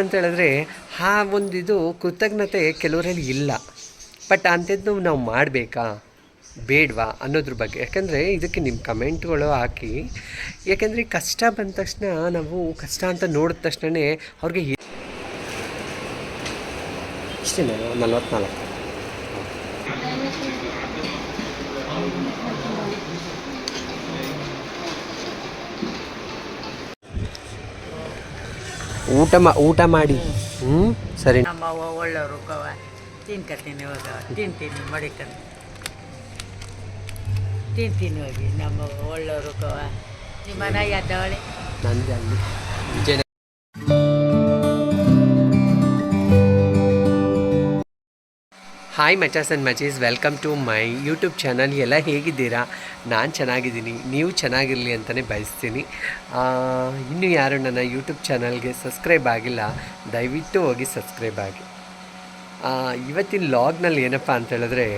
ಅಂತ ಹೇಳಿದ್ರೆ ಆ ಒಂದು ಇದು ಕೃತಜ್ಞತೆ ಕೆಲವರಲ್ಲಿ ಇಲ್ಲ. ಬಟ್ ಅಂಥದ್ದು ನಾವು ಮಾಡಬೇಕಾ? ಬೇಡವಾ? ಅನ್ನೋದ್ರ ಬಗ್ಗೆ. ಯಾಕಂದರೆ ಇದಕ್ಕೆ ನಿಮ್ಮ ಕಮೆಂಟ್ಗಳು ಹಾಕಿ, ಯಾಕೆಂದರೆ ಕಷ್ಟ ಬಂದ ತಕ್ಷಣ ನಾವು ಕಷ್ಟ ಅಂತ ನೋಡಿದ ತಕ್ಷಣವೇ ಅವ್ರಿಗೆ ಇಷ್ಟೇ ನಲ್ವತ್ನಾಲ್ಕು. ಊಟ ಮಾ ಊಟ ಮಾಡಿ. ಹ್ಞೂ ಸರಿ. ನಮ್ಮವ್ವ ಒಳ್ಳೆಯವರು ಕವ. ತಿನ್ಕತ್ತೀನಿ ಇವಾಗ ತಿಂತೀನಿ ಮಡಿಕೊಂಡು ತಿಂತೀನಿ ಹೋಗಿ ನಮ್ಮ ಒಳ್ಳೆಯವರು ಕವ. ನಿಮ್ಮ ಮನೆ ನಂದಿ ನಂದು ಅಲ್ಲಿ. ವಿಜಯನಗರ. ಹಾಯ್ ಮಚಾಸ್ and ಮಚೀಸ್ welcome to my YouTube channel ಎಲ್ಲ ಹೇಗಿದ್ದೀರಾ? ನಾನು ಚೆನ್ನಾಗಿದ್ದೀನಿ. ನೀವು ಚೆನ್ನಾಗಿರಲಿ ಅಂತಲೇ ಬಯಸ್ತೀನಿ. ಇನ್ನೂ ಯಾರು ನನ್ನ ಯೂಟ್ಯೂಬ್ ಚಾನಲ್ಗೆ ಸಬ್ಸ್ಕ್ರೈಬ್ ಆಗಿಲ್ಲ, ದಯವಿಟ್ಟು ಹೋಗಿ ಸಬ್ಸ್ಕ್ರೈಬ್ ಆಗಿ. ಇವತ್ತಿನ ಲಾಗ್ನಲ್ಲಿ ಏನಪ್ಪ ಅಂತ ಹೇಳಿದ್ರೆ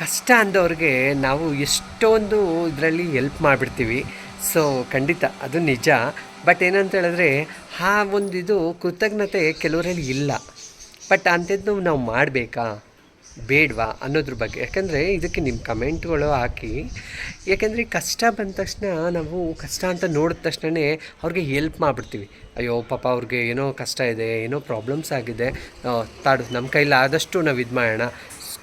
ಕಷ್ಟ ಅಂದವ್ರಿಗೆ ನಾವು ಎಷ್ಟೊಂದು ಇದರಲ್ಲಿ ಹೆಲ್ಪ್ ಮಾಡಿಬಿಡ್ತೀವಿ. ಸೊ ಖಂಡಿತ ಅದು ನಿಜ. ಬಟ್ ಏನಂತ ಹೇಳಿದ್ರೆ, ಆ ಒಂದು ಇದು ಕೃತಜ್ಞತೆ ಕೆಲವರಲ್ಲಿ ಇಲ್ಲ. ಬಟ್ ಅಂಥದ್ದು ನಾವು ಮಾಡಬೇಕಾ? ಬೇಡವಾ ಅನ್ನೋದ್ರ ಬಗ್ಗೆ. ಯಾಕೆಂದರೆ ಇದಕ್ಕೆ ನಿಮ್ಮ ಕಮೆಂಟ್ಗಳು ಹಾಕಿ, ಯಾಕಂದರೆ ಕಷ್ಟ ಬಂದ ತಕ್ಷಣ ನಾವು ಕಷ್ಟ ಅಂತ ನೋಡಿದ ತಕ್ಷಣವೇ ಅವ್ರಿಗೆ ಹೆಲ್ಪ್ ಮಾಡಿಬಿಡ್ತೀವಿ. ಅಯ್ಯೋ ಪಾಪ ಅವ್ರಿಗೆ ಏನೋ ಕಷ್ಟ ಇದೆ, ಏನೋ ಪ್ರಾಬ್ಲಮ್ಸ್ ಆಗಿದೆ. ತಾಡು ನಮ್ಮ ಕೈಲಾದಷ್ಟು ನಾವು ಇದು ಮಾಡೋಣ.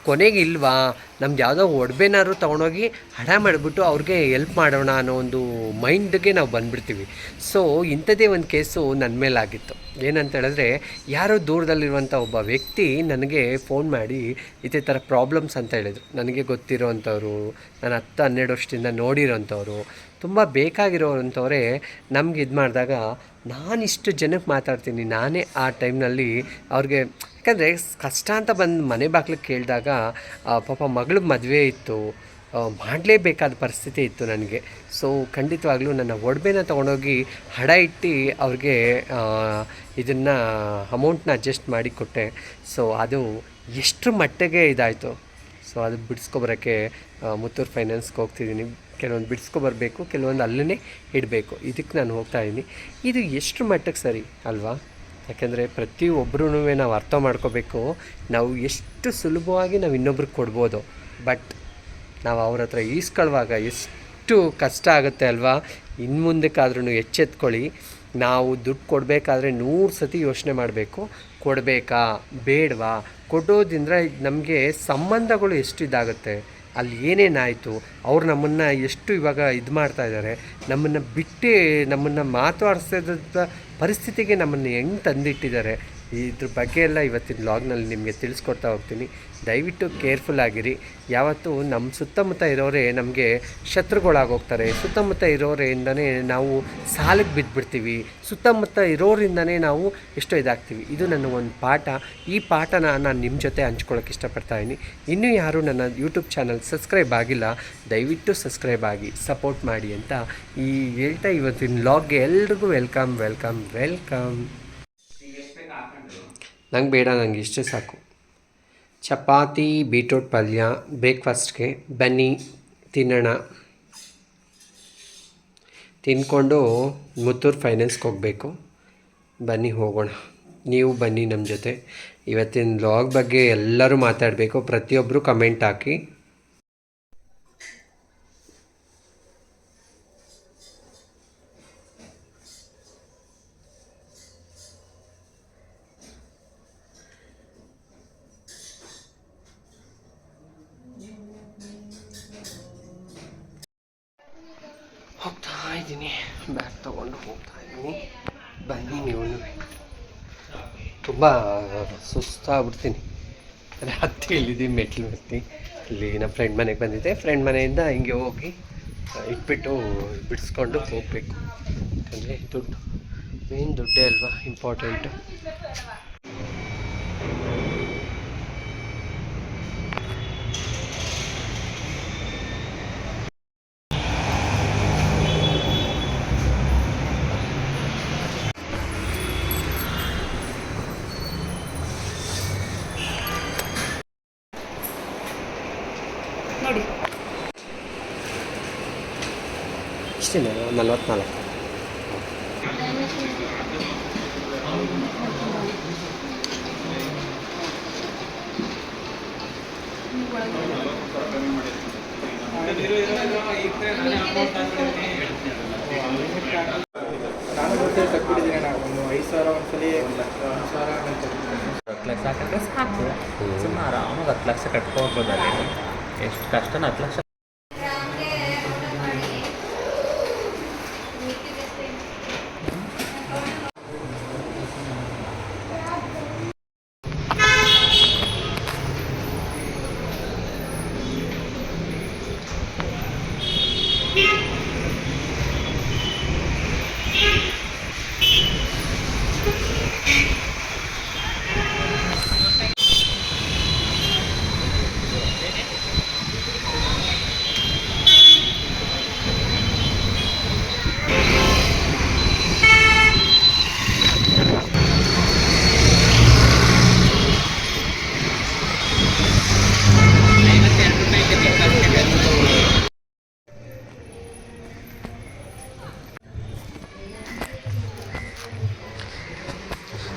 ಕೊನೆಗೆ ಇಲ್ವಾ ನಮ್ದು ಯಾವುದೋ ಒಡವೆನಾದ್ರು ತೊಗೊಂಡೋಗಿ ಹಣ ಮಾಡಿಬಿಟ್ಟು ಅವ್ರಿಗೆ ಎಲ್ಪ್ ಮಾಡೋಣ ಅನ್ನೋ ಒಂದು ಮೈಂಡ್ಗೆ ನಾವು ಬಂದುಬಿಡ್ತೀವಿ. ಸೊ ಇಂಥದ್ದೇ ಒಂದು ಕೇಸು ನನ್ನ ಮೇಲಾಗಿತ್ತು. ಏನಂತ ಹೇಳಿದ್ರೆ, ಯಾರೋ ದೂರದಲ್ಲಿರುವಂಥ ಒಬ್ಬ ವ್ಯಕ್ತಿ ನನಗೆ ಫೋನ್ ಮಾಡಿ ಇದೇ ಥರ ಪ್ರಾಬ್ಲಮ್ಸ್ ಅಂತ ಹೇಳಿದರು. ನನಗೆ ಗೊತ್ತಿರೋವಂಥವ್ರು ನಾನು ಹತ್ತು ಹನ್ನೆರಡು ವರ್ಷದಿಂದ ನೋಡಿರೋಂಥವ್ರು, ತುಂಬ ಬೇಕಾಗಿರೋವಂಥವ್ರೆ ನಮ್ಗೆ ಇದು ಮಾಡಿದಾಗ ನಾನಿಷ್ಟು ಜನಕ್ಕೆ ಮಾತಾಡ್ತೀನಿ. ನಾನೇ ಆ ಟೈಮ್ನಲ್ಲಿ ಅವ್ರಿಗೆ ಯಾಕಂದರೆ ಕಷ್ಟ ಅಂತ ಬಂದು ಮನೆ ಬಾಗ್ಲಿಗೆ ಕೇಳಿದಾಗ ಪಾಪ ಮಗಳು ಮದುವೆ ಇತ್ತು. ಮಾಡಲೇಬೇಕಾದ ಪರಿಸ್ಥಿತಿ ಇತ್ತು ನನಗೆ. ಸೊ ಖಂಡಿತವಾಗ್ಲೂ ನನ್ನ ಒಡವೆನ ತೊಗೊಂಡೋಗಿ ಹಡ ಇಟ್ಟು ಅವ್ರಿಗೆ ಇದನ್ನು ಅಮೌಂಟ್ನ ಅಡ್ಜಸ್ಟ್ ಮಾಡಿ ಕೊಟ್ಟೆ. ಸೊ ಅದು ಎಷ್ಟು ಮಟ್ಟಿಗೆ ಇದಾಯಿತು. ಸೊ ಅದು ಬಿಡಿಸ್ಕೊಬರೋಕ್ಕೆ ಮುತ್ತೂರು ಫೈನಾನ್ಸ್ಗೆ ಹೋಗ್ತಿದ್ದೀನಿ. ಕೆಲವೊಂದು ಬಿಡಿಸ್ಕೊಬರ್ಬೇಕು ಕೆಲವೊಂದು ಅಲ್ಲೇ ಇಡಬೇಕು. ಇದಕ್ಕೆ ನಾನು ಹೋಗ್ತಾ ಇದ್ದೀನಿ. ಇದು ಎಷ್ಟು ಮಟ್ಟಕ್ಕೆ ಸರಿ, ಅಲ್ವಾ? ಯಾಕೆಂದರೆ ಪ್ರತಿಯೊಬ್ಬರೂ ನಾವು ಅರ್ಥ ಮಾಡ್ಕೋಬೇಕು. ನಾವು ಎಷ್ಟು ಸುಲಭವಾಗಿ ನಾವು ಇನ್ನೊಬ್ರಿಗೆ ಕೊಡ್ಬೋದು. ಬಟ್ ನಾವು ಅವ್ರ ಹತ್ರ ಈಸ್ಕೊಳ್ಳುವಾಗ ಎಷ್ಟು ಕಷ್ಟ ಆಗುತ್ತೆ ಅಲ್ವಾ? ಇನ್ನು ಮುಂದಕ್ಕಾದ್ರೂ ಎಚ್ಚೆತ್ಕೊಳ್ಳಿ. ನಾವು ದುಡ್ಡು ಕೊಡಬೇಕಾದ್ರೆ ನೂರು ಸತಿ ಯೋಚನೆ ಮಾಡಬೇಕು. ಕೊಡಬೇಕಾ? ಬೇಡವಾ? ಕೊಡೋದ್ರಿಂದ ನಮಗೆ ಸಂಬಂಧಗಳು ಎಷ್ಟು ಇದಾಗುತ್ತೆ? ಅಲ್ಲಿ ಏನೇನಾಯಿತು ಅವ್ರು ನಮ್ಮನ್ನು ಎಷ್ಟು ಇವಾಗ ಇದು ಮಾಡ್ತಾ ಇದ್ದಾರೆ ನಮ್ಮನ್ನು ಬಿಟ್ಟು ನಮ್ಮನ್ನು ಮಾತಾಡಿಸಿದ ಪರಿಸ್ಥಿತಿಗೆ ನಮ್ಮನ್ನು ಹೆಂಗೆ ತಂದಿಟ್ಟಿದ್ದಾರೆ ಇದ್ರ ಬಗ್ಗೆ ಎಲ್ಲ ಇವತ್ತಿನ ಲಾಗ್ನಲ್ಲಿ ನಿಮಗೆ ತಿಳಿಸ್ಕೊಡ್ತಾ ಹೋಗ್ತೀನಿ. ದಯವಿಟ್ಟು ಕೇರ್ಫುಲ್ ಆಗಿರಿ. ಯಾವತ್ತೂ ನಮ್ಮ ಸುತ್ತಮುತ್ತ ಇರೋರೇ ನಮಗೆ ಶತ್ರುಗಳಾಗೋಗ್ತಾರೆ. ಸುತ್ತಮುತ್ತ ಇರೋರಿಂದನೇ ನಾವು ಸಾಲಕ್ಕೆ ಬಿದ್ದುಬಿಡ್ತೀವಿ ಸುತ್ತಮುತ್ತ ಇರೋರಿಂದನೇ ನಾವು ಎಷ್ಟೋ ಇದಾಗ್ತೀವಿ. ಇದು ನನ್ನ ಒಂದು ಪಾಠ. ಈ ಪಾಠನ ನಾನು ನಿಮ್ಮ ಜೊತೆ ಹಂಚ್ಕೊಳ್ಳೋಕೆ ಇಷ್ಟಪಡ್ತಾ ಇದ್ದೀನಿ. ಇನ್ನೂ ಯಾರು ನನ್ನ ಯೂಟ್ಯೂಬ್ ಚಾನಲ್ ಸಬ್ಸ್ಕ್ರೈಬ್ ಆಗಿಲ್ಲ, ದಯವಿಟ್ಟು ಸಬ್ಸ್ಕ್ರೈಬ್ ಆಗಿ ಸಪೋರ್ಟ್ ಮಾಡಿ ಅಂತ ಈ ಹೇಳ್ತಾ ಇವತ್ತಿನ ಲಾಗ್ಗೆ ಎಲ್ರಿಗೂ ವೆಲ್ಕಮ್ ವೆಲ್ಕಮ್ ವೆಲ್ಕಮ್ ನಂಗೆ ಬೇಡ ನನಗೆ ಇಷ್ಟೇ ಸಾಕು. ಚಪಾತಿ, ಬೀಟ್ರೂಟ್ ಪಲ್ಯ, ಬ್ರೇಕ್ಫಾಸ್ಟ್ಗೆ ಬನ್ನಿ, ತಿನ್ನೋಣ. ತಿನ್ಕೊಂಡು ಮುತ್ತೂರು ಫೈನಾನ್ಸ್ಗೆ ಹೋಗಬೇಕು. ಬನ್ನಿ, ಹೋಗೋಣ. ನೀವು ಬನ್ನಿ ನಮ್ಮ ಜೊತೆ. ಇವತ್ತಿನ ಲಾಗ್ ಬಗ್ಗೆ ಎಲ್ಲರೂ ಮಾತಾಡಬೇಕು. ಪ್ರತಿಯೊಬ್ಬರು ಕಮೆಂಟ್ ಹಾಕಿ. ಬನ್ನಿ ನೀವು ತುಂಬ ಸುಸ್ತಾಗ್ಬಿಡ್ತೀನಿ. ಅಂದರೆ ಹತ್ತಿ ಇಲ್ಲಿದ್ದೀನಿ ಮೆಟ್ಲು ಹತ್ತಿ. ಇಲ್ಲಿ ನಮ್ಮ ಫ್ರೆಂಡ್ ಮನೆಗೆ ಬಂದಿದ್ದೆ. ಫ್ರೆಂಡ್ ಮನೆಯಿಂದ ಹಿಂಗೆ ಹೋಗಿ ಇಟ್ಬಿಟ್ಟು ಬಿಡಿಸ್ಕೊಂಡು ಹೋಗಬೇಕು. ಯಾಕಂದರೆ ದುಡ್ಡು ಮೇನ್ ದುಡ್ಡೇ ಅಲ್ವಾ ಇಂಪಾರ್ಟೆಂಟು ನಲವತ್ನಾಲ್ಕು. ನಾನು ಗೊತ್ತೇ ತಕ್ಕಿದ್ದೀನಿ ನಾನು ಒಂದು ಐದು ಸಾವಿರ ಒಂದ್ಸಲಿ ಒಂದು ಲಕ್ಷ ಸಾವಿರ ಹತ್ತು ಲಕ್ಷ ಹಾಕಿದ್ರೆ ಸಾಕು. ಸುಮ್ಮನೆ ಆರಾಮಾಗಿ ಹತ್ತು ಲಕ್ಷ ಕಟ್ಕೊಬೋದಲ್ಲಿ ಎಷ್ಟು ಕಷ್ಟನ ಹತ್ತು ಲಕ್ಷ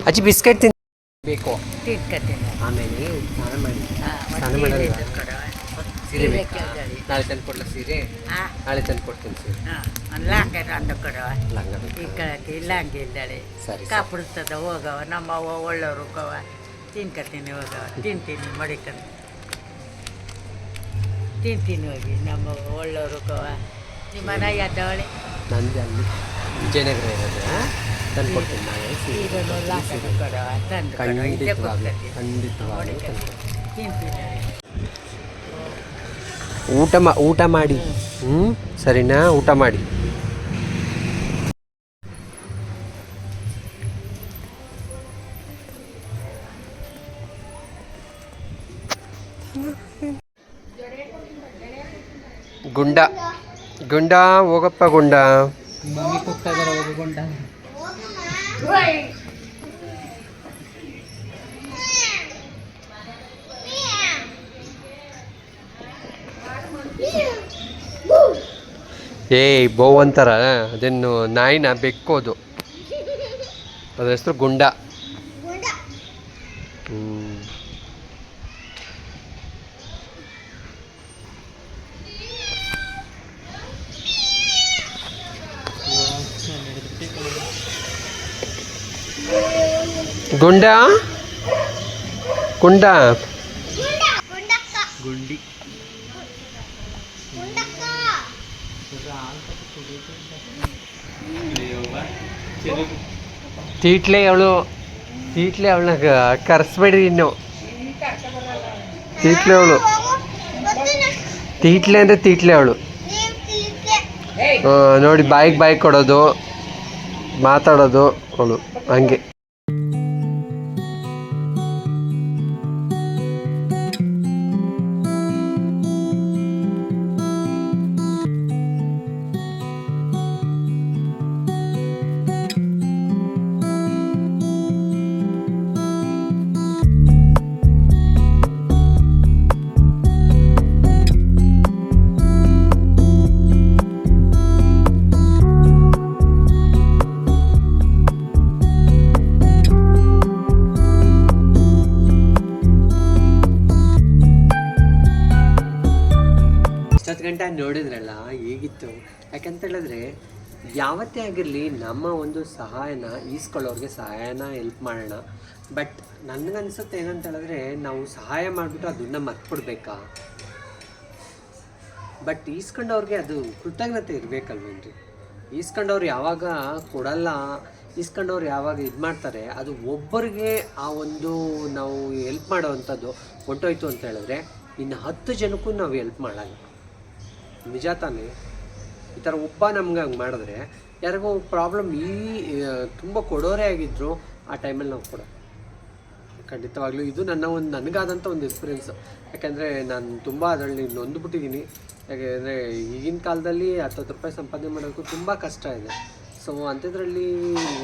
ಅಜ್ಜಿ ಬಿಸ್ಕೆಟ್ ತಿನ್ ಬೇಕು. ತಿನ್ಕತೀನಿ ಆಮೇಲೆ ಸ್ನಾನ ಮಾಡಿ. ಸ್ನಾನ ಮಾಡಿ ಸೀರೆ ಬೇಕಾ. ನಾಳೆ ತಂದು ಕೊಡ್ಲ ಸೀರೆ? ನಾಳೆ ತಂದು ಕೊಡ್ತೀನಿ ಸೀರೆ. ಲಾಂಗ ಅಂದು ಕೊಡವ. ಲಂಗ ಇದ್ದಾಳೆ. ಕಾಪಿಡ್ತದ ಹೋಗವ ನಮ್ಮ ಅವ್ವ ಒಳ್ಳೆಯವ್ರು ಹೋಗವ. ತಿನ್ಕತೀನಿ ಹೋಗವ. ತಿಂತೀನಿ ಮಡಿಕೊಂಡು ತಿಂತೀನಿ ಹೋಗಿ ನಮ್ಮ ಒಳ್ಳೆಯವ್ರು ಹೋಗವ. ನಿಮ್ಮ ಮನೆ ಎದ್ದವಳೆ ನಂದು ಅಲ್ಲಿ ವಿಜಯನಗರ ಇರೋದು ತಂದು ಕೊಡ್ತೀನಿ ನಾಳೆ ಸೀರೆ. ತಂದು ತಿಂತೀನಿ. ಊಟ ಮಾ ಊಟ ಮಾಡಿ. ಹ್ಞೂ ಸರಿನಾ? ಊಟ ಮಾಡಿ. ಗುಂಡ. ಗುಂಡ ಹೋಗಪ್ಪ ಗುಂಡ. ಮಮ್ಮಿ ಇದ್ದಾರೆ ಹೋಗಿಕೊಂಡ ಏಯ್ ಬೋ ಅಂತಾರ ಅದೇನು ನಾಯಿನ ಬೆಕ್ಕೋದು. ಅದ್ರ ಹೆಸರು ಗುಂಡ. ಗುಂಡ ಗುಂಡ ಗುಂಡಿ ತೀಟ್ಲೆ ಅವಳು ತೀಟ್ಲೆ ಅವಳನ್ನ ಕರೆಸ್ಬೇಡ್ರಿ ಇನ್ನು ತೀಟ್ಲೆ ಅವಳು ತೀಟ್ಲೆ ಅಂದರೆ ತೀಟ್ಲೆ ಅವಳು ನೋಡಿ ಬಾಯಿಗೆ ಬಾಯಿ ಕೊಡೋದು ಮಾತಾಡೋದು ಅವಳು ಹಂಗೆ ಗಂಟೆ ನೋಡಿದ್ರಲ್ಲ, ಹೇಗಿತ್ತು? ಯಾಕಂತ ಹೇಳಿದ್ರೆ, ಯಾವತ್ತೇ ಆಗಿರಲಿ ನಮ್ಮ ಒಂದು ಸಹಾಯನ ಈಸ್ಕೊಳ್ಳೋರಿಗೆ ಸಹಾಯನ ಹೆಲ್ಪ್ ಮಾಡೋಣ. ಬಟ್ ನನಗನ್ಸುತ್ತೆ ಏನಂತ ಹೇಳಿದ್ರೆ, ನಾವು ಸಹಾಯ ಮಾಡಿಬಿಟ್ಟು ಅದನ್ನ ಮರ್ತ್ಬಿಡ್ಬೇಕಾ ಬಟ್ ಈಸ್ಕೊಂಡವ್ರಿಗೆ ಅದು ಕೃತಜ್ಞತೆ ಇರಬೇಕಲ್ವೇನ್ರಿ? ಈಸ್ಕೊಂಡವ್ರು ಯಾವಾಗ ಕೊಡಲ್ಲ, ಈಸ್ಕೊಂಡವ್ರು ಯಾವಾಗ ಇದು ಮಾಡ್ತಾರೆ, ಅದು ಒಬ್ಬರಿಗೆ ಆ ಒಂದು ನಾವು ಹೆಲ್ಪ್ ಮಾಡೋವಂಥದ್ದು ಹೊಂಟೋಯ್ತು ಅಂತ ಹೇಳಿದ್ರೆ, ಇನ್ನು ಹತ್ತು ಜನಕ್ಕೂ ನಾವು ಹೆಲ್ಪ್ ಮಾಡಲ್ಲ. ನಿಜ ತಾನೇ ಈ ಥರ ಒಬ್ಬ ನಮ್ಗೆ ಹಂಗೆ ಮಾಡಿದ್ರೆ ಯಾರಿಗೋ ಪ್ರಾಬ್ಲಮ್ ಈ ತುಂಬ ಕೊಡೋರೇ ಆಗಿದ್ರು ಆ ಟೈಮಲ್ಲಿ ನಾವು ಕೊಡೋ ಖಂಡಿತವಾಗ್ಲೂ ಇದು ನನ್ನ ಒಂದು ನನಗಾದಂಥ ಒಂದು ಎಕ್ಸ್ಪೀರಿಯೆನ್ಸು ಯಾಕೆಂದರೆ ನಾನು ತುಂಬ ಅದರಲ್ಲಿ ನೊಂದ್ಬಿಟ್ಟಿದ್ದೀನಿ. ಯಾಕೆಂದರೆ ಈಗಿನ ಕಾಲದಲ್ಲಿ ಹತ್ತತ್ತು ರೂಪಾಯಿ ಸಂಪಾದನೆ ಮಾಡೋಕ್ಕೂ ತುಂಬ ಕಷ್ಟ ಇದೆ. ಸೊ ಅಂಥದ್ರಲ್ಲಿ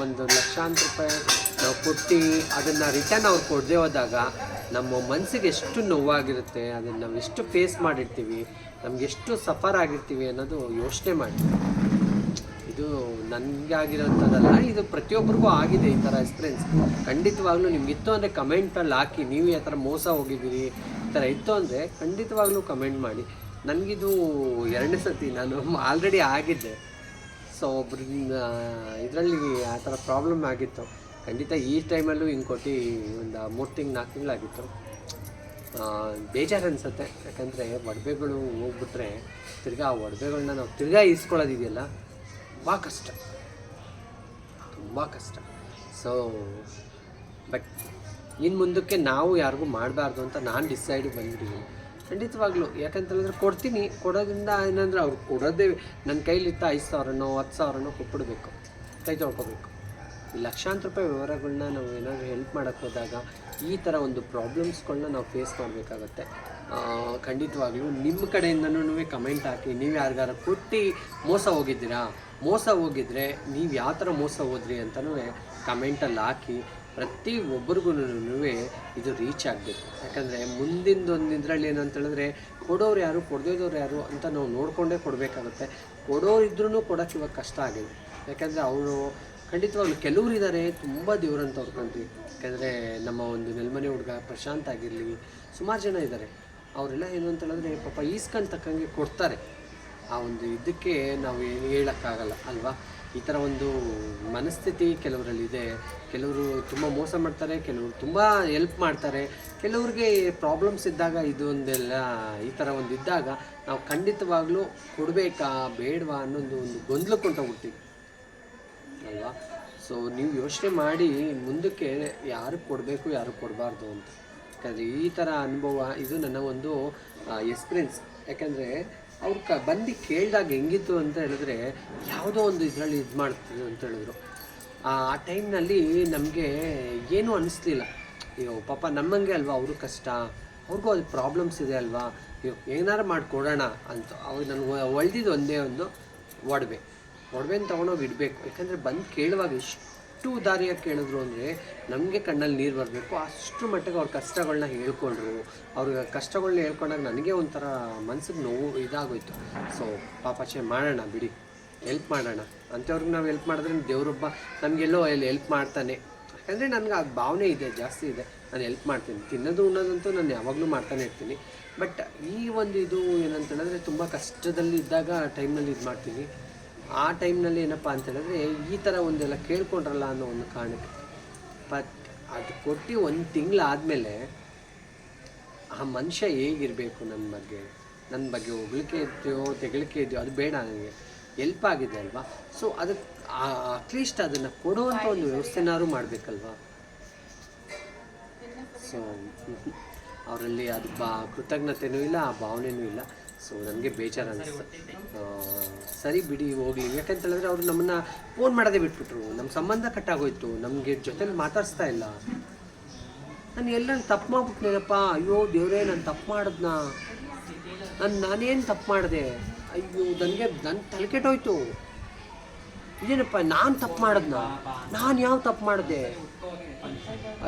ಒಂದು ಲಕ್ಷಾಂತರ ರೂಪಾಯಿ ನಾವು ಕೊಟ್ಟು ಅದನ್ನು ರಿಟರ್ನ್ ಅವ್ರು ಕೊಡದೆ ಹೋದಾಗ ನಮ್ಮ ಮನಸ್ಸಿಗೆ ಎಷ್ಟು ನೋವಾಗಿರುತ್ತೆ, ಅದನ್ನು ನಾವು ಎಷ್ಟು ಫೇಸ್ ಮಾಡಿರ್ತೀವಿ ನಮ್ಗೆ ಎಷ್ಟು ಸಫರ್ ಆಗಿರ್ತೀವಿ ಅನ್ನೋದು ಯೋಚನೆ ಮಾಡಿ. ಇದು ನನಗೆ ಆಗಿರೋಂಥದ್ದಲ್ಲ ಇದು ಪ್ರತಿಯೊಬ್ಬರಿಗೂ ಆಗಿದೆ ಈ ಥರ ಎಕ್ಸ್ಪೀರಿಯನ್ಸ್ ಖಂಡಿತವಾಗ್ಲೂ ನಿಮ್ಗೆ ಇತ್ತು ಅಂದರೆ ಕಮೆಂಟಲ್ಲಿ ಹಾಕಿ, ನೀವು ಯಾವ ಥರ ಮೋಸ ಹೋಗಿದ್ದೀರಿ, ಈ ಥರ ಇತ್ತು ಅಂದರೆ ಖಂಡಿತವಾಗ್ಲೂ ಕಮೆಂಟ್ ಮಾಡಿ. ನನಗಿದು ಎರಡನೇ ಸತಿ ನಾನು ಆಲ್ರೆಡಿ ಆಗಿದ್ದೆ. ಸೊ ಒಬ್ರಿಂದ, ಇದರಲ್ಲಿ ಆ ಥರ ಪ್ರಾಬ್ಲಮ್ ಆಗಿತ್ತು. ಖಂಡಿತ ಈ ಟೈಮಲ್ಲೂ ಹಿಂಗೆ ಕೊಟ್ಟು ಒಂದು ಮೂರು ತಿಂಗ್ಳು ನಾಲ್ಕು ತಿಂಗಳಾಗಿತ್ತು. ಬೇಜಾರು ಅನಿಸುತ್ತೆ ಯಾಕಂದರೆ ಒಡವೆಗಳು ಹೋಗ್ಬಿಟ್ರೆ ತಿರ್ಗಾ ಆ ಒಡವೆಗಳನ್ನ ನಾವು ತಿರ್ಗಾ ಇಸ್ಕೊಳ್ಳೋದಿದೆಯಲ್ಲ ತುಂಬ ಕಷ್ಟ. ತುಂಬ ಕಷ್ಟ. ಸೊ ಬಟ್ ಇನ್ನು ಮುಂದಕ್ಕೆ ನಾವು ಯಾರಿಗೂ ಮಾಡಬಾರ್ದು ಅಂತ ನಾನು ಡಿಸೈಡ್ ಬಂದಿದ್ದೀನಿ ಖಂಡಿತವಾಗ್ಲೂ. ಯಾಕಂತೇಳಿದ್ರೆ ಕೊಡ್ತೀನಿ. ಕೊಡೋದ್ರಿಂದ ಏನಂದ್ರೆ ಅವ್ರು ಕೊಡೋದೇ ನನ್ನ ಕೈಲಿತ್ತ ಐದು ಸಾವಿರನೋ, ಹತ್ತು ಸಾವಿರನೋ ಕೊಟ್ಬಿಡ್ಬೇಕು. ಕೈ ತೊಳ್ಕೊಬೇಕು. ಲಕ್ಷಾಂತರ ರೂಪಾಯಿ ವ್ಯವಹಾರಗಳನ್ನ ನಾವು ಏನಾದರೂ ಹೆಲ್ಪ್ ಮಾಡೋಕ್ಕೆ ಹೋದಾಗ ಈ ಥರ ಒಂದು ಪ್ರಾಬ್ಲಮ್ಸ್ಗಳನ್ನ ನಾವು ಫೇಸ್ ಮಾಡಬೇಕಾಗತ್ತೆ. ಖಂಡಿತವಾಗ್ಲೂ ನಿಮ್ಮ ಕಡೆಯಿಂದನೂ ಕಮೆಂಟ್ ಹಾಕಿ, ನೀವು ಯಾರಿಗಾರ ಕೊಟ್ಟು ಮೋಸ ಹೋಗಿದ್ದೀರಾ? ಮೋಸ ಹೋಗಿದ್ರೆ ನೀವು ಯಾವ ಥರ ಮೋಸ ಹೋದ್ರಿ ಅಂತಲೂ ಕಮೆಂಟಲ್ಲಿ ಹಾಕಿ, ಪ್ರತಿ ಒಬ್ರಿಗೂ ಇದು ರೀಚ್ ಆಗಬೇಕು. ಯಾಕಂದರೆ ಮುಂದಿಂದೊಂದು ಇದರಲ್ಲಿ ಏನಂತೇಳಿದ್ರೆ, ಕೊಡೋರು ಯಾರು ಕೊಡದೇದವ್ರು ಯಾರು ಅಂತ ನಾವು ನೋಡಿಕೊಂಡೇ ಕೊಡಬೇಕಾಗುತ್ತೆ. ಕೊಡೋರು ಇದ್ರೂ ಕೊಡೋಕ್ಕೆ ಇವಾಗ ಕಷ್ಟ ಆಗಿದೆ. ಯಾಕಂದರೆ ಅವರು ಖಂಡಿತವಾಗ್ಲೂ ಕೆಲವ್ರು ಇದ್ದಾರೆ ತುಂಬ ದೇವ್ರಂತ ಕಣ್ರಿ ಯಾಕಂದರೆ ನಮ್ಮ ಒಂದು ನೆಲ್ಮನೆ ಹುಡುಗ ಪ್ರಶಾಂತ್ ಆಗಿರಲಿ, ಸುಮಾರು ಜನ ಇದ್ದಾರೆ ಅವರೆಲ್ಲ ಏನು ಅಂತ ಹೇಳಿದ್ರೆ ಪಾಪ ಈಸ್ಕೊಂಡು ತಕ್ಕಂಗೆ ಕೊಡ್ತಾರೆ. ಆ ಒಂದು ಇದಕ್ಕೆ ನಾವು ಏನು ಹೇಳೋಕ್ಕಾಗಲ್ಲ, ಅಲ್ವಾ? ಈ ಥರ ಒಂದು ಮನಸ್ಥಿತಿ ಕೆಲವರಲ್ಲಿದೆ. ಕೆಲವರು ತುಂಬ ಮೋಸ ಮಾಡ್ತಾರೆ, ಕೆಲವರು ತುಂಬ ಹೆಲ್ಪ್ ಮಾಡ್ತಾರೆ. ಕೆಲವ್ರಿಗೆ ಪ್ರಾಬ್ಲಮ್ಸ್ ಇದ್ದಾಗ ಇದೊಂದೆಲ್ಲ ಈ ಥರ ಒಂದು ಇದ್ದಾಗ ನಾವು ಖಂಡಿತವಾಗ್ಲೂ ಕೊಡಬೇಕಾ, ಬೇಡವಾ ಅನ್ನೋದು ಒಂದು ಗೊಂದಲಕ್ಕೆ ಹೊಂಟೋಗ್ಬಿಡ್ತೀವಿ ಅಲ್ವಾ? ಸೊ ನೀವು ಯೋಚನೆ ಮಾಡಿ, ಮುಂದಕ್ಕೆ ಯಾರು ಕೊಡಬೇಕು ಯಾರು ಕೊಡಬಾರ್ದು ಅಂತ. ಯಾಕಂದರೆ ಈ ಥರ ಅನುಭವ, ಇದು ನನ್ನ ಒಂದು ಎಕ್ಸ್ಪೀರಿಯನ್ಸ್ ಯಾಕಂದರೆ, ಅವ್ರು ಕ, ಬಂದು ಕೇಳಿದಾಗ ಹೆಂಗಿತ್ತು ಅಂತ ಹೇಳಿದ್ರೆ, ಯಾವುದೋ ಒಂದು ಇದರಲ್ಲಿ ಇದು ಮಾಡ್ತಿದ್ರು ಅಂತ ಹೇಳಿದ್ರು. ಆ ಟೈಮ್ನಲ್ಲಿ ನಮಗೆ ಏನೂ ಅನ್ನಿಸ್ಲಿಲ್ಲ ಅಯ್ಯೋ, ಪಾಪ ನಮ್ಮಂಗೆ ಅಲ್ವಾ, ಅವರು ಕಷ್ಟ. ಅವ್ರಿಗೂ ಅದು ಪ್ರಾಬ್ಲಮ್ಸ್ ಇದೆ ಅಲ್ವಾ. ಅಯ್ಯೋ, ಏನಾರು ಮಾಡಿಕೊಡೋಣ ಅಂತ. ಅವ್ರು ನನಗೆ ಒಳ್ದಿದ್ದು ಒಂದೇ ಒಂದು ಒಡವೆ. ಒಡವೆನ ತೊಗೊಂಡೋಗಿ ಇಡಬೇಕು ಯಾಕಂದರೆ ಬಂದು ಕೇಳುವಾಗ ಎಷ್ಟು ದಾರಿಯಾಗಿ ಕೇಳಿದ್ರು ಅಂದರೆ ನಮಗೆ ಕಣ್ಣಲ್ಲಿ ನೀರು ಬರಬೇಕು. ಅಷ್ಟು ಮಟ್ಟಿಗೆ ಅವ್ರ ಕಷ್ಟಗಳನ್ನ ಹೇಳ್ಕೊಂಡ್ರು. ಅವ್ರ ಕಷ್ಟಗಳನ್ನ ಹೇಳ್ಕೊಂಡಾಗ ನನಗೆ ಒಂಥರ ಮನ್ಸಿಗೆ ನೋವು ಇದಾಗೋಯ್ತು. ಸೊ ಪಾಪಾಚೆ ಮಾಡೋಣ ಬಿಡಿ. ಹೆಲ್ಪ್ ಮಾಡೋಣ. ಅಂಥವ್ರಿಗೆ ನಾವು ಹೆಲ್ಪ್ ಮಾಡಿದ್ರೆ ದೇವರೊಬ್ಬ ನಮಗೆಲ್ಲೋ ಎಲ್ಲಿ ಹೆಲ್ಪ್ ಮಾಡ್ತಾನೆ. ಯಾಕಂದರೆ ನನಗೆ ಆ ಭಾವನೆ ಇದೆ, ಜಾಸ್ತಿ ಇದೆ. ನಾನು ಹೆಲ್ಪ್ ಮಾಡ್ತೀನಿ. ತಿನ್ನೋದು, ಉಣ್ಣೋದಂತೂ ನಾನು ಯಾವಾಗಲೂ ಮಾಡ್ತಾನೆ ಇರ್ತೀನಿ. ಬಟ್ ಈ ಒಂದು ಇದು ಏನಂತ ಹೇಳಿದ್ರೆ ತುಂಬ ಕಷ್ಟದಲ್ಲಿ ಇದ್ದಾಗ ಟೈಮ್ನಲ್ಲಿ ಇದು ಮಾಡ್ತೀನಿ ಆ ಟೈಮ್ನಲ್ಲಿ ಏನಪ್ಪ ಅಂತ ಹೇಳಿದ್ರೆ ಈ ಥರ ಒಂದೆಲ್ಲ ಕೇಳ್ಕೊಂಡ್ರಲ್ಲ ಅನ್ನೋ ಒಂದು ಕಾರಣಕ್ಕೆ. ಬಟ್ ಅದು ಕೊಟ್ಟು ಒಂದು ತಿಂಗಳಾದಮೇಲೆ ಆ ಮನುಷ್ಯ ಹೇಗಿರಬೇಕು ನನ್ನ ಬಗ್ಗೆ? ನನ್ನ ಬಗ್ಗೆ ಹೊಗಳಿಕೆ ಇದೆಯೋ ತೆಗಳಿಕೆ ಇದೆಯೋ, ಅದು ಬೇಡ ನನಗೆ. ಹೆಲ್ಪ್ ಆಗಿದೆ ಅಲ್ವಾ? ಸೊ ಅದಕ್ಕೆ ಅಟ್ಲೀಸ್ಟ್ ಅದನ್ನು ಕೊಡುವಂಥ ಒಂದು ವ್ಯವಸ್ಥೆನಾದ್ರೂ ಮಾಡಬೇಕಲ್ವಾ? ಸೊ ಅವರಲ್ಲಿ ಅದು ಬಾ ಕೃತಜ್ಞತೆಯೂ ಇಲ್ಲ ಆ ಭಾವನೆಯೂ ಇಲ್ಲ. ಸೊ ನನಗೆ ಬೇಜಾರು ಅನಿಸ್ತು ಸರಿ ಬಿಡಿ, ಹೋಗಲಿ. ಯಾಕಂತ ಹೇಳಿದ್ರೆ ಅವರು ನಮ್ಮನ್ನು ಫೋನ್ ಮಾಡೋದೇ ಬಿಟ್ಬಿಟ್ರು. ನಮ್ಮ ಸಂಬಂಧ ಕಟ್ಟಾಗೋಯ್ತು ನಮಗೆ ಜೊತೆಲಿ ಮಾತಾಡಿಸ್ತಾ ಇಲ್ಲ. ನಾನು ಎಲ್ಲ ತಪ್ಪು ಮಾಡ್ಬಿಟ್ನೇನಪ್ಪ ಅಯ್ಯೋ, ದೇವರೇ, ನಾನು ತಪ್ಪು ಮಾಡಿದ್ನ. ನಾನು ನಾನೇನು ತಪ್ಪು ಮಾಡಿದೆ? ಅಯ್ಯೋ, ನನಗೆ ನನ್ನ ತಲೆ ಕೆಟ್ಟೋಯ್ತು. ಇದೇನಪ್ಪ, ನಾನು ತಪ್ಪು ಮಾಡಿದ್ನ? ನಾನು ಯಾವ ತಪ್ಪು ಮಾಡಿದೆ?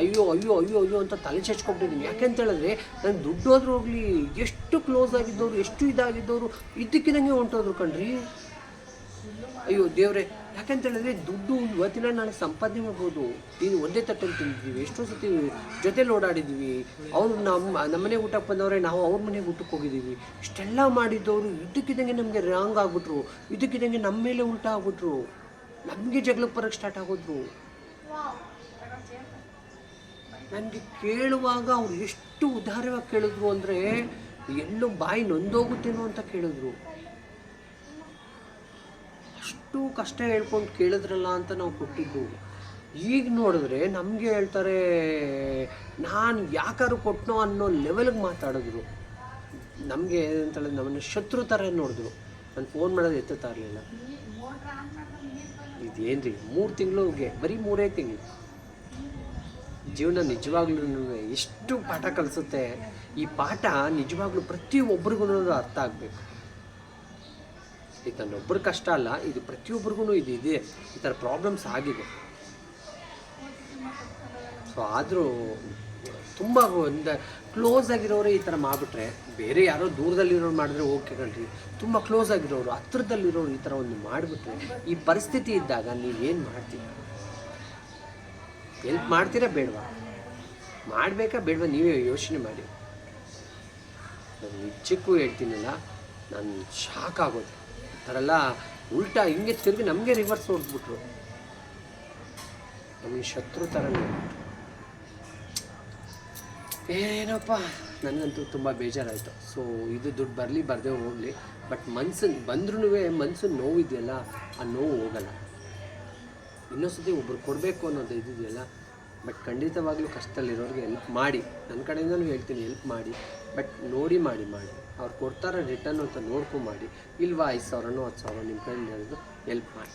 ಅಯ್ಯೋ ಅಯ್ಯೋ ಅಯ್ಯೋ ಅಯ್ಯೋ ಅಂತ ತಲೆ ಚಚ್ಕೊಬಿಟ್ಟಿದ್ದೀನಿ. ಯಾಕೆಂತ ಹೇಳಿದ್ರೆ, ನಾನು ದುಡ್ಡು ಹೋದ್ರೂ ಹೋಗಲಿ, ಎಷ್ಟು ಕ್ಲೋಸ್ ಆಗಿದ್ದವರು, ಎಷ್ಟು ಇದಾಗಿದ್ದವರು, ಇದಕ್ಕಿದಂಗೆ ಹೊಂಟೋದ್ರು ಕಣ್ರಿ. ಅಯ್ಯೋ, ದೇವ್ರೆ ಯಾಕೆಂತ ಹೇಳಿದ್ರೆ, ದುಡ್ಡು ಇವತ್ತಿನ ನಾಳೆ ಸಂಪಾದನೆ ಮಾಡ್ಬೋದು. ನೀನು ಒಂದೇ ತಟ್ಟಲ್ಲಿ ತಿಂದಿದ್ದೀವಿ, ಎಷ್ಟೋ ಸತಿ ಜೊತೆಲಿ ಓಡಾಡಿದ್ವಿ ಅವ್ರು ನಮ್ಮ ನಮ್ಮನೆ ಊಟಕ್ಕೆ ಬಂದವ್ರೆ, ನಾವು ಅವ್ರ ಮನೆಗೆ ಊಟಕ್ಕೆ ಹೋಗಿದ್ದೀವಿ. ಇಷ್ಟೆಲ್ಲ ಮಾಡಿದ್ದವರು ಇದ್ದಕ್ಕಿದ್ದಂಗೆ ನಮಗೆ ರಾಂಗ್ ಆಗ್ಬಿಟ್ರು. ಇದ್ದಕ್ಕಿದ್ದಂಗೆ ನಮ್ಮ ಮೇಲೆ ಉಲ್ಟಾ ಆಗ್ಬಿಟ್ರು. ನಮಗೆ ಜಗಳಕ್ಕೆ ಬರೋಕ್ಕೆ ಸ್ಟಾರ್ಟ್ ಆಗೋದ್ರು. ನನಗೆ ಕೇಳುವಾಗ ಅವ್ರು ಎಷ್ಟು ಉದಾರವಾಗಿ ಕೇಳಿದ್ರು ಅಂದರೆ, ಎಲ್ಲೂ ಬಾಯಿ ನೊಂದೋಗುತ್ತೇನೋ ಅಂತ ಕೇಳಿದ್ರು. ಅಷ್ಟು ಕಷ್ಟ ಹೇಳ್ಕೊಂಡು ಕೇಳಿದ್ರಲ್ಲ ಅಂತ ನಾವು ಕೊಟ್ಟಿದ್ದು. ಈಗ ನೋಡಿದ್ರೆ ನಮಗೆ ಹೇಳ್ತಾರೆ, ನಾನು ಯಾಕಾದ್ರು ಕೊಟ್ಟನೋ ಅನ್ನೋ ಲೆವೆಲ್ಗೆ ಮಾತಾಡಿದ್ರು. ನಮಗೆ ಅಂತ ಹೇಳಿದ್ರೆ ನಮ್ಮನ್ನು ಶತ್ರು ಥರ ನೋಡಿದ್ರು. ನಾನು ಫೋನ್ ಮಾಡೋದು ಎತ್ತುತ್ತಾ ಇರಲಿಲ್ಲ. ಇದೇನು ರೀ ಮೂರು ತಿಂಗಳಿಗೆ ಬರೀ ಮೂರೇ ತಿಂಗಳು. ಜೀವನ ನಿಜವಾಗ್ಲೂ ಎಷ್ಟು ಪಾಠ ಕಲಿಸುತ್ತೆ. ಈ ಪಾಠ ನಿಜವಾಗ್ಲೂ ಪ್ರತಿಯೊಬ್ಬರಿಗೂ ಅರ್ಥ ಆಗಬೇಕು. ಇದು ನನ್ನೊಬ್ಬರು ಕಷ್ಟ ಅಲ್ಲ, ಇದು ಪ್ರತಿಯೊಬ್ಬರಿಗೂ ಇದು ಇದೆ. ಈ ಥರ ಪ್ರಾಬ್ಲಮ್ಸ್ ಆಗಿದೆ. ಸೊ ಆದರೂ ತುಂಬ ಒಂದು ಕ್ಲೋಸ್ ಆಗಿರೋರು ಈ ಥರ ಮಾಡಿಬಿಟ್ರೆ, ಬೇರೆ ಯಾರೋ ದೂರದಲ್ಲಿರೋರು ಮಾಡಿದ್ರೆ ಓಕೆ ಕಣ್ರಿ. ತುಂಬ ಕ್ಲೋಸ್ ಆಗಿರೋರು, ಹತ್ರದಲ್ಲಿರೋರು ಈ ಥರ ಒಂದು ಮಾಡಿಬಿಟ್ರೆ, ಈ ಪರಿಸ್ಥಿತಿ ಇದ್ದಾಗ ನೀವೇನು ಮಾಡ್ತೀರಾ? ಹೆಲ್ಪ್ ಮಾಡ್ತೀರಾ ಬೇಡವಾ? ಮಾಡಬೇಕಾ ಬೇಡವಾ? ನೀವೇ ಯೋಚನೆ ಮಾಡಿ. ನಾನು ನಿಜಕ್ಕೂ ಹೇಳ್ತೀನಲ್ಲ, ನಾನು ಶಾಕ್ ಆಗೋದು. ಈ ಥರ ಎಲ್ಲ ಉಲ್ಟಾ ಹಿಂಗೆ ತಿರುಗಿ ನಮಗೆ ರಿವರ್ಸ್ ಹೊಡೆದ್ಬಿಟ್ರು. ನಮಗೆ ಶತ್ರು ಥರ ನೋಡ್ಬಿಟ್ರು ಏನಪ್ಪ? ನನಗಂತೂ ತುಂಬ ಬೇಜಾರಾಯಿತು. ಸೊ ಇದು ದುಡ್ಡು ಬರಲಿ, ಬರದೇ ಹೋಗಲಿ. ಬಟ್ ಮನ್ಸನ್ನು ಬಂದ್ರೂ ಮನ್ಸು ನೋವಿದೆಯಲ್ಲ, ಆ ನೋವು ಹೋಗಲ್ಲ. ಇನ್ನೊಂದ್ಸತಿ ಒಬ್ರು ಕೊಡಬೇಕು ಅನ್ನೋದು ಇದಿದೆಯಲ್ಲ ಬಟ್ ಖಂಡಿತವಾಗ್ಲೂ ಕಷ್ಟದಲ್ಲಿರೋರಿಗೆ ಹೆಲ್ಪ್ ಮಾಡಿ. ನನ್ನ ಕಡೆಯಿಂದನೂ ಹೇಳ್ತೀನಿ ಹೆಲ್ಪ್ ಮಾಡಿ. ಬಟ್ ನೋಡಿ, ಮಾಡಿ ಮಾಡಿ. ಅವ್ರು ಕೊಡ್ತಾರ ರಿಟರ್ನ್ ಅಂತ ನೋಡ್ಕೊ ಮಾಡಿ. ಇಲ್ವಾ ಐದು ಸಾವಿರನೋ, ಹತ್ತು ಸಾವಿರ ನಿಮ್ಮ ಕೈಯಿಂದ ಹೇಳಿದ್ರು ಹೆಲ್ಪ್ ಮಾಡಿ.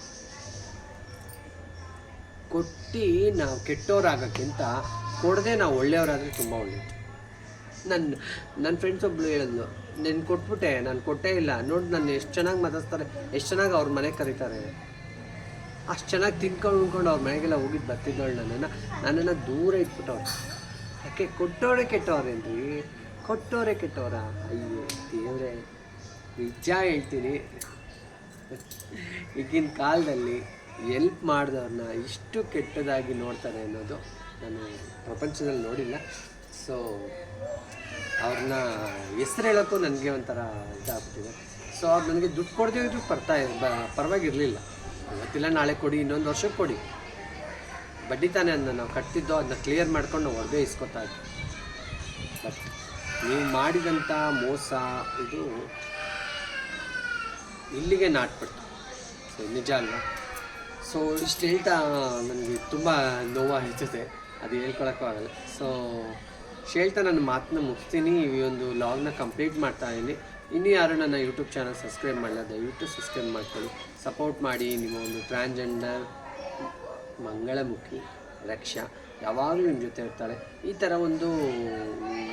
ಕೊಟ್ಟು ನಾವು ಕೆಟ್ಟವರಾಗೋಕ್ಕಿಂತ ಕೊಡದೆ ನಾವು ಒಳ್ಳೆಯವರಾದರೆ ತುಂಬ ಒಳ್ಳೆಯದು ನನ್ನ ನನ್ನ ಫ್ರೆಂಡ್ಸ್ ಒಬ್ಳು ಹೇಳಿದ್ಲು, ನೆನ್ ಕೊಟ್ಬಿಟ್ಟೆ, ನಾನು ಕೊಟ್ಟೇ ಇಲ್ಲ. ನೋಡಿ ನಾನು ಎಷ್ಟು ಚೆನ್ನಾಗಿ ಮಾತಾಡ್ತಾರೆ ಎಷ್ಟು ಚೆನ್ನಾಗಿ ಅವ್ರ ಮನೆಗೆ ಕರೀತಾರೆ. ಅಷ್ಟು ಚೆನ್ನಾಗಿ ತಿನ್ಕೊಂಡು ಉಂಡ್ಕೊಂಡು ಅವ್ರ ಮನೆಗೆಲ್ಲ ಹೋಗಿದ್ದು ಬರ್ತಿದ್ದವಳು ನನ್ನನ್ನು. ನನ್ನನ್ನು ದೂರ ಇಟ್ಬಿಟ್ಟವ್ರು. ಯಾಕೆ ಕೊಟ್ಟವರೇ ಕೆಟ್ಟವ್ರೇನ್ರಿ ಕೊಟ್ಟವರೇ ಕೆಟ್ಟವರ? ಅಯ್ಯೋ, ದೇವರೇ. ನಿಜ ಹೇಳ್ತೀನಿ. ಈಗಿನ ಕಾಲದಲ್ಲಿ ಎಲ್ಪ್ ಮಾಡಿದವ್ರನ್ನ ಇಷ್ಟು ಕೆಟ್ಟದಾಗಿ ನೋಡ್ತಾರೆ ಅನ್ನೋದು ನಾನು ಪ್ರಪಂಚದಲ್ಲಿ ನೋಡಿಲ್ಲ. ಸೊ ಅವ್ರನ್ನ ಹೆಸರು ಹೇಳೋಕ್ಕೂ ನನಗೆ ಒಂಥರ ಇದಾಗ್ಬಿಟ್ಟಿದೆ. ಸೊ ಅವ್ರು ನನಗೆ ದುಡ್ಡು ಕೊಡದೇ ಇದ್ರು ಬರ್ತಾ ಬ- ಪರವಾಗಿರಲಿಲ್ಲ. ಇವತ್ತಿಲ್ಲ ನಾಳೆ ಕೊಡಿ, ಇನ್ನೊಂದು ವರ್ಷಕ್ಕೆ ಕೊಡಿ. ಬಡ್ಡಿ ತಾನೇ ಅದನ್ನ ನಾವು ಕಟ್ತಿದ್ದೋ ಅದನ್ನ ಕ್ಲಿಯರ್ ಮಾಡ್ಕೊಂಡು ನಾವು ಹೊರಗೆ ಇಸ್ಕೊತಾ ಇದ್ದೆ ಬಟ್ ನೀವು ಮಾಡಿದಂಥ ಮೋಸ, ಇದು ಇಲ್ಲಿಗೆ ನಾಟ್ಬಿಡ್ತು. ಸೊ ನಿಜ ಅಲ್ಲ ಸೊ ಇಷ್ಟು ಹೇಳ್ತಾ ನನಗೆ ತುಂಬ ನೋವಾಗ್ತದೆ ಅದು ಹೇಳ್ಕೊಳಕ್ಕೂ ಆಗಲ್ಲ. ಸೊ ಹೇಳ್ತಾ ನನ್ನ ಮಾತನ್ನ ಮುಗಿಸ್ತೀನಿ. ಈ ಒಂದು ಲಾಗ್ನ ಕಂಪ್ಲೀಟ್ ಮಾಡ್ತಾ ಇದ್ದೀನಿ. ಇನ್ನೂ ಯಾರು ನನ್ನ ಯೂಟ್ಯೂಬ್ ಚಾನಲ್ ಸಬ್ಸ್ಕ್ರೈಬ್ ಮಾಡಲ್ಲ ದಯವಿಟ್ಟು ಸಬ್ಸ್ಕ್ರೈಬ್ ಮಾಡ್ಕೊಳ್ಳಿ. ಸಪೋರ್ಟ್ ಮಾಡಿ ನಿಮ್ಮ ಒಂದು ಟ್ರಾನ್ಜೆಂಡರ್ ಮಂಗಳಮುಖಿ, ರಕ್ಷಾ. ಯಾವಾಗಲೂ ನಿಮ್ಮ ಜೊತೆ ಇರ್ತಾಳೆ. ಈ ಥರ ಒಂದು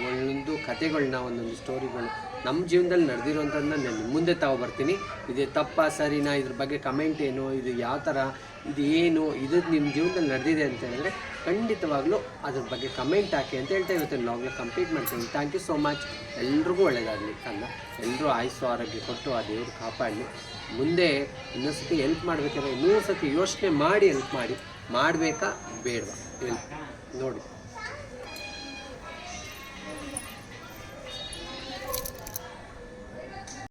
ಒಂದೊಂದು ಕತೆಗಳನ್ನ ಒಂದೊಂದು ಸ್ಟೋರಿಗಳು ನಮ್ಮ ಜೀವನದಲ್ಲಿ ನಡೆದಿರೋಂಥದ್ದನ್ನ ನಾನು ಮುಂದೆ ತಗೊಬರ್ತೀನಿ ಇದು ತಪ್ಪ, ಸರಿನಾ, ಇದ್ರ ಬಗ್ಗೆ ಕಮೆಂಟ್ ಏನು, ಇದು ಯಾವ ಥರ ಇದು ಏನು, ಇದು ನಿಮ್ಮ ಜೀವನದಲ್ಲಿ ನಡೆದಿದೆ ಅಂತ ಹೇಳಿದ್ರೆ ಖಂಡಿತವಾಗ್ಲೂ ಅದ್ರ ಬಗ್ಗೆ ಕಮೆಂಟ್ ಹಾಕಿ ಅಂತ ಹೇಳ್ತಾ ಇವತ್ತಿನ ಲಾಗ್ನ ಕಂಪ್ಲೀಟ್ ಮಾಡ್ತೀನಿ. ಥ್ಯಾಂಕ್ ಯು ಸೋ ಮಚ್ ಎಲ್ರಿಗೂ ಒಳ್ಳೆಯದಾಗಲಿ ಅಲ್ಲ ಎಲ್ಲರೂ ಆಯಸ್ಸು, ಆರೋಗ್ಯ ಕೊಟ್ಟು ಆ ದೇವ್ರು ಕಾಪಾಡಲಿ. ಮುಂದೆ ಇನ್ನೊಂದು ಸತಿ ಹೆಲ್ಪ್ ಮಾಡಬೇಕಾದ್ರೆ ಇನ್ನೊಂದು ಸತಿ ಯೋಚನೆ ಮಾಡಿ ಹೆಲ್ಪ್ ಮಾಡಿ. ಮಾಡಬೇಕಾ ಬೇಡವಾ? ನೋಡಿ.